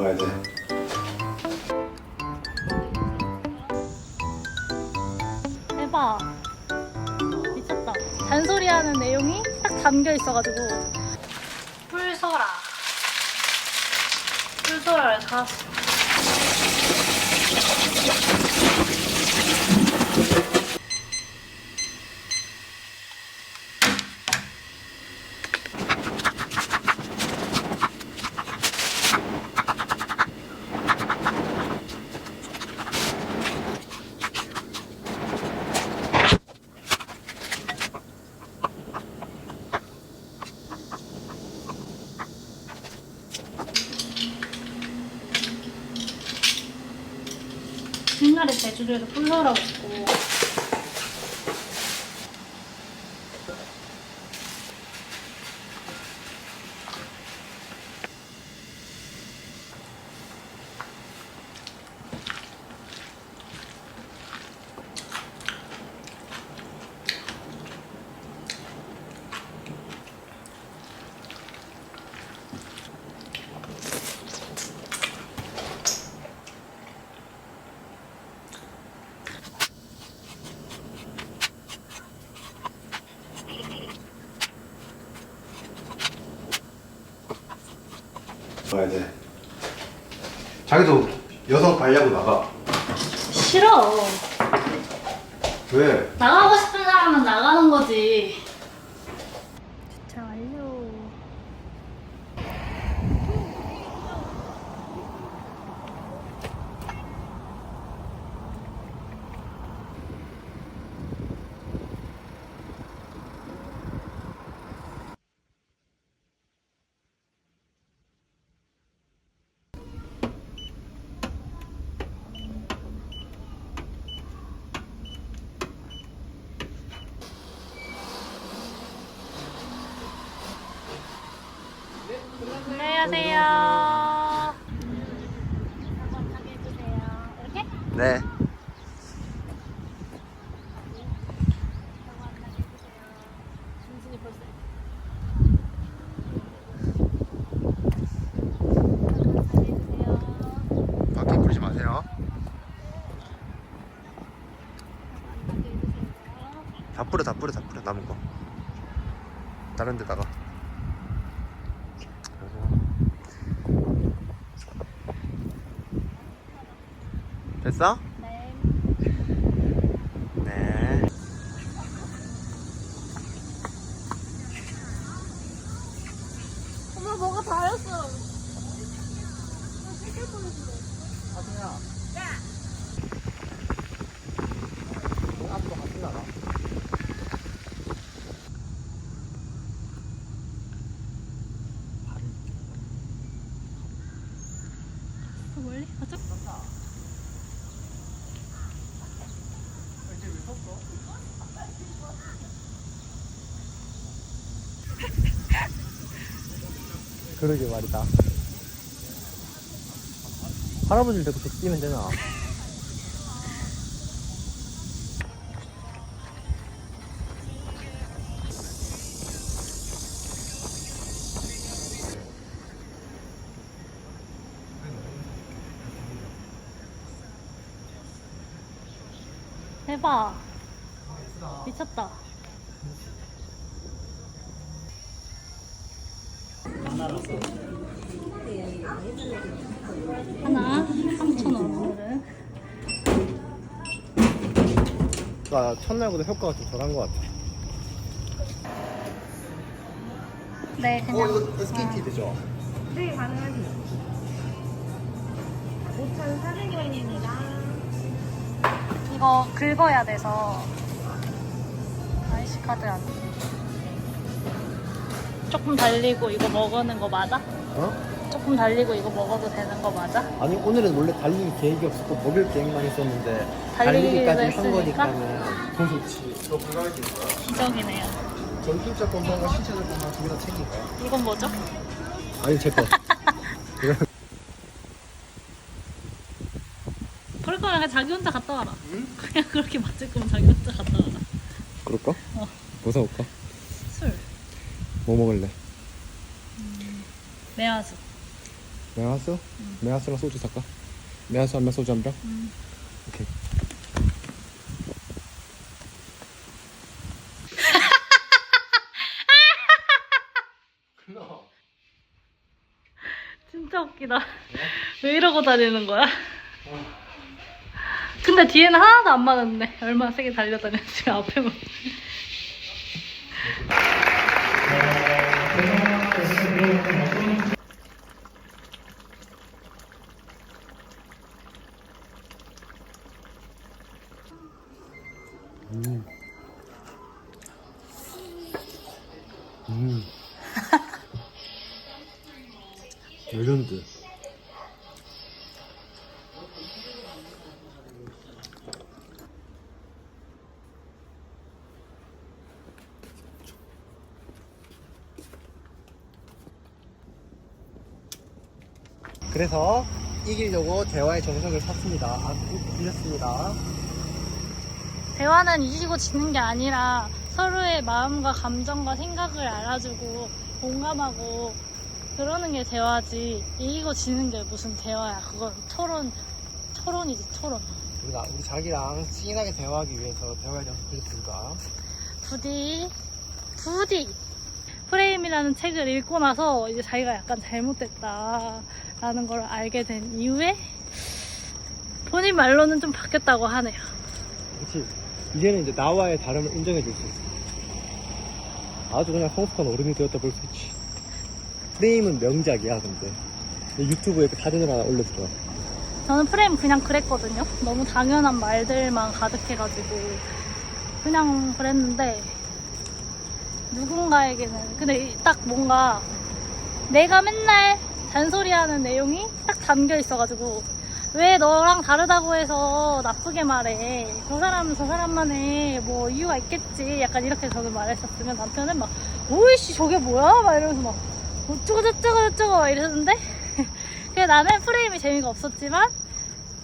가야 돼. 대박. 미쳤다. 잔소리하는 내용이 딱 담겨 있어가지고. 뿔소라. 뿔소라를 사왔어. 옛날에 제주도에서 뿔소라 먹고. 가야 돼. 자기도 여성 발야구 나가. 싫어. 왜? 나가고 싶은 사람은 나가는 거지. 안녕하세요. 한번 타게 해주세요. 이렇게? 네. 바퀴 부리지 마세요. 다 뿌려, 다 뿌려, 다 뿌려. 남은 거. 다른 데다가. 됐어? 네. 네. 엄마 뭐가 다였어. 앞으로 같이 나가. 더 멀리? 가자. 그러게 말이다. 할아버지를 데리고 저기 뛰면 되나? 대박. 미쳤다. 하나 3,000원 오늘은 나 첫날보다 효과가 좀 덜한 것 같아. 네 그냥 어, 스킨티 되죠? 네, 가능하세요. 5,400원입니다. 이거 긁어야 돼서 아이시 카드 안 조금 달리고 이거 먹는 거 맞아? 어? 조금 달리고 이거 먹어도 되는 거 맞아? 아니 오늘은 원래 달릴 계획이 없었고 먹을 계획만 있었는데 달리기까지 한 했으니까? 거니까는 더 좋지. 불가능할 수 있어요? 기적이네요. 전투자 건강과 신체적 건강 두개다 챙길까요? 이건 뭐죠? 아니 제 거. 그럴 거면 그냥 자기 혼자 갔다 와라. 그냥 그렇게 맞을 거면 자기 혼자 갔다 와라. 그럴까? 어. 뭐 사올까? 술, 뭐 먹을래? 매화수. 메가스? 메가스랑 소주 살까? 메가스 한 병, 소주 한 병? 음. 오케이. 진짜 웃기다. 왜 이러고 다니는 거야? 근데 뒤에는 하나도 안 맞았네. 얼마나 세게 달려다녔지 앞에만. 음. 레전드. 그래서 이기려고 대화의 정석을 샀습니다. 아, 빌렸습니다. 대화는 이기고 지는 게 아니라 서로의 마음과 감정과 생각을 알아주고 공감하고 그러는 게 대화지. 이기고 지는 게 무슨 대화야. 그건 토론, 토론이지, 토론. 우리가 우리 자기랑 친하게 대화하기 위해서 대화의 정석 빌렸습니다. 부디 부디 프레임이라는 책을 읽고 나서 이제 자기가 약간 잘못됐다라는 걸 알게 된 이후에 본인 말로는 좀 바뀌었다고 하네요. 그렇지. 이제는 이제 나와의 다름을 인정해 줄 수 있어. 아주 그냥 성숙한 어른이 되었다 볼 수 있지. 프레임은 명작이야, 근데. 유튜브에 그 사진을 하나 올려주더라. 저는 프레임 그냥 그랬거든요. 너무 당연한 말들만 가득해가지고 그냥 그랬는데 누군가에게는. 근데 딱 뭔가 내가 맨날 잔소리하는 내용이 딱 담겨 있어가지고 왜 너랑 다르다고 해서 나쁘게 말해? 저 사람은 저 사람만의 뭐 이유가 있겠지? 약간 이렇게 저는 말했었으면 남편은 막 오이씨 저게 뭐야? 막 이러면서 막 어쩌고 저쩌고 저쩌고. 막 이러는데 그래 나는 프레임이 재미가 없었지만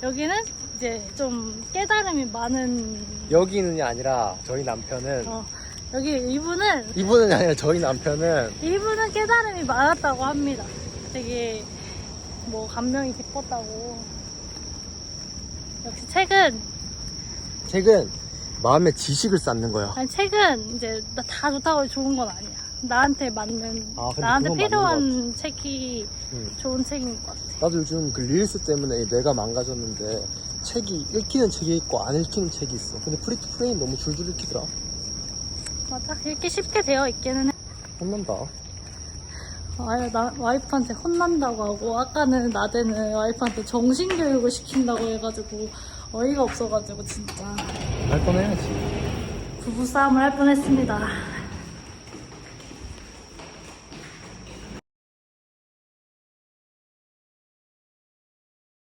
여기는 이제 좀 깨달음이 많은 여기는이 아니라 저희 남편은 어, 여기 이분은 이분은 아니라 저희 남편은 이분은 깨달음이 많았다고 합니다. 되게 뭐 감명이 깊었다고. 역시 책은 책은 마음의 지식을 쌓는 거야. 아니 책은 이제 나다 좋다고 좋은 건 아니야. 나한테 맞는 아, 근데 나한테 그건 맞는 필요한 책이 응. 좋은 책인 것 같아. 나도 요즘 그 릴스 때문에 뇌가 망가졌는데 책이 읽히는 책이 있고 안 읽히는 책이 있어. 근데 프리트 프레임 너무 줄줄 읽히더라. 맞아 이렇게 쉽게 되어 있기는 해. 혼난다. 아, 나 와이프한테 혼난다고 하고 아까는 나대는 와이프한테 정신교육을 시킨다고 해가지고 어이가 없어가지고 진짜 할 뻔해야지. 부부싸움을 할 뻔했습니다.